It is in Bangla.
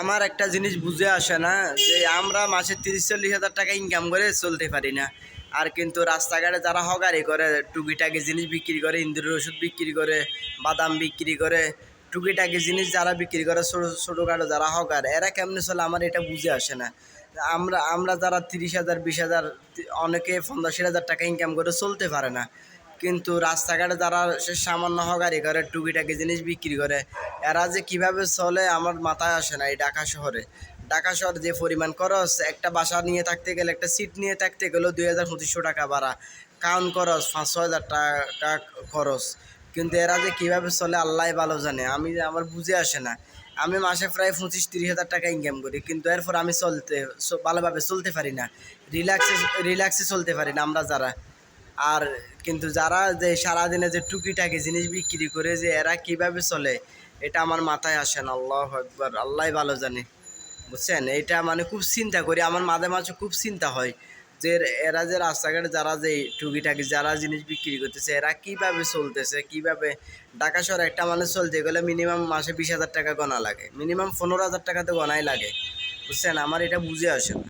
আমার একটা জিনিস বুঝে আসে না, যে আমরা মাসে তিরিশ চল্লিশ হাজার টাকা ইনকাম করে চলতে পারি না। আর কিন্তু রাস্তাঘাটে যারা হগারি করে, টুকিটাকি জিনিস বিক্রি করে ইন্দুরের ওষুধ বিক্রি করে, বাদাম বিক্রি করে, টুকিটাকি জিনিস যারা বিক্রি করে, ছোটো, ছোটোখাটো যারা হকার এরা কেমনে চলে আমার এটা বুঝে আসে না। আমরা আমরা যারা তিরিশ হাজার, বিশ হাজার, অনেকে পঞ্চাশ হাজার টাকা ইনকাম করে চলতে পারে না। কিন্তু রাস্তাঘাটে যারা সে সামান্য হকারি করে, টুকিটাকি জিনিস বিক্রি করে, এরা যে কীভাবে চলে আমার মাথায় আসে না এই ঢাকা শহরে। ঢাকা শহর যে পরিমাণ খরচ, একটা বাসা নিয়ে থাকতে গেলে, একটা সিট নিয়ে থাকতে গেলেও দুই হাজার, পঁচিশশো টাকা ভাড়া। কাউন খরচ পাঁচশো হাজার টাকা খরচ। কিন্তু এরা যে কীভাবে চলে আল্লাহ ভালো জানে, আমি আমার বুঝে আসে না। আমি মাসে প্রায় পঁচিশ তিরিশ হাজার টাকা ইনকাম করি, কিন্তু এরপর আমি চলতে, ভালোভাবে চলতে পারি না। রিল্যাক্সে রিল্যাক্সে চলতে পারি না আমরা যারা। আর কিন্তু যারা যে সারাদিনে যে টুকিটাকি জিনিস বিক্রি করে যে এরা কীভাবে চলে, এটা আমার মাথায় আসে না, আল্লাহ একবার আল্লাহ ভালো জানে, বুঝছেন? এটা মানে খুব চিন্তা করি, আমার মাঝে মাঝে খুব চিন্তা হয় যে এরা যে রাস্তাঘাটে, যারা যে টুকিটাকি, যারা জিনিস বিক্রি করতেছে, এরা কীভাবে চলতেছে, কীভাবে, ঢাকা শহরে একটা মানুষ চলতে গেলে মিনিমাম মাসে বিশ হাজার টাকা গণা লাগে, মিনিমাম পনেরো হাজার টাকা তো গণাই লাগে, বুঝছেন? আমার এটা বুঝে আসে